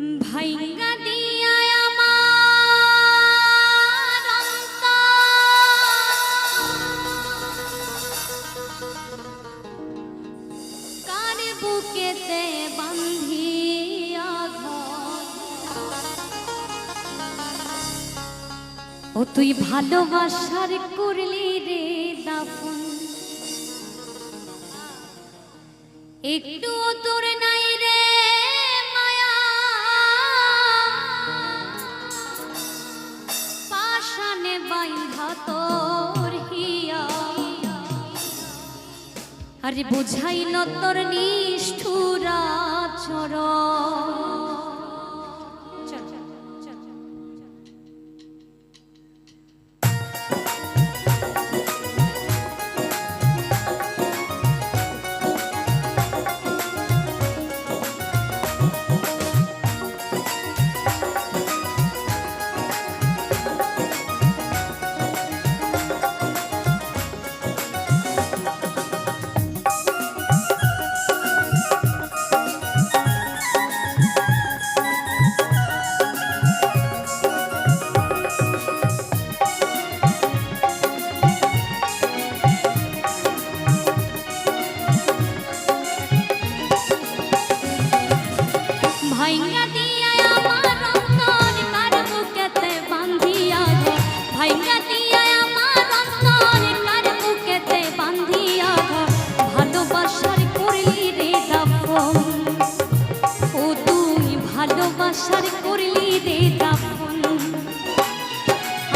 ভাইঙ্গা দিয়া আমার কার বুকেতে বান্ধিয়া ও তুই ভালোবাসার করলি রে দাফন। একটু তোর নাই আরে বুঝাইল নতর নিষ্ঠুরা চর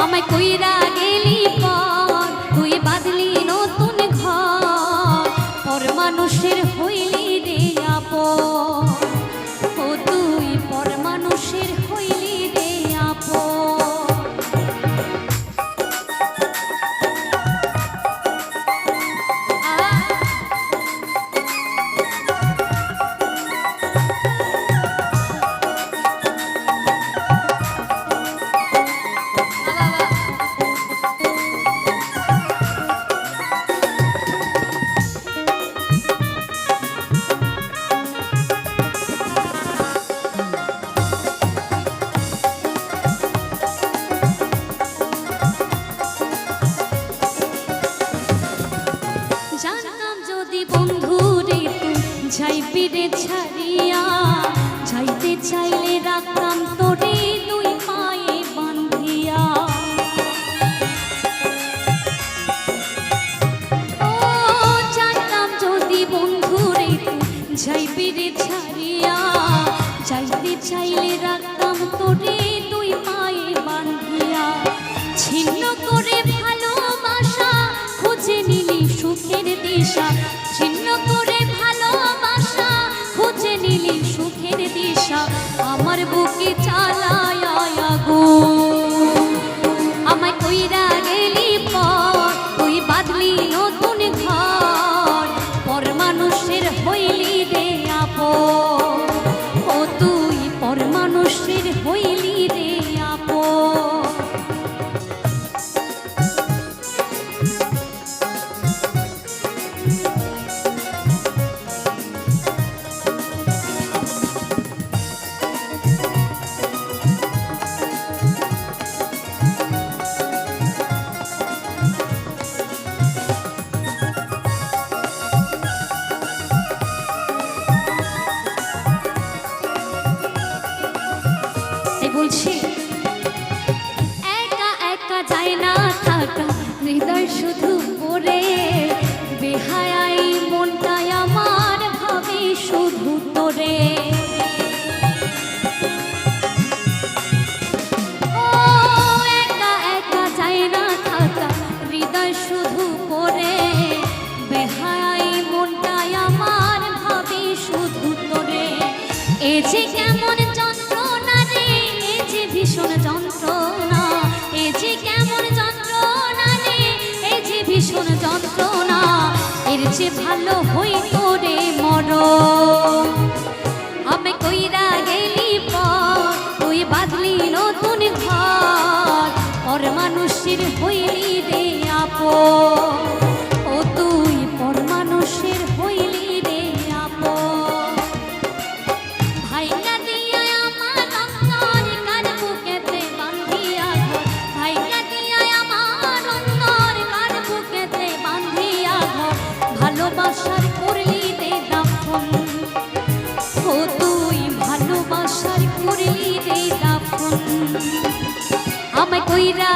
আমায় কইরা গেলি পর চাইলে রাখতাম তোরে দুই রে ছাড়িয়া, যাইতে চাইলে রাখতাম তোরে দুই পায়ে বান্ধিয়া। ছিন্ন করে ভালোবাসা বলছি একা একা যায় না থাকা হৃদয় শুধু পড়ে। যে ভালো হই তোরে মর আমি কইরা গেলি পর তুই বাদলি নতুন ঘর। পর মানুষের হইলি রে আপন। কইরা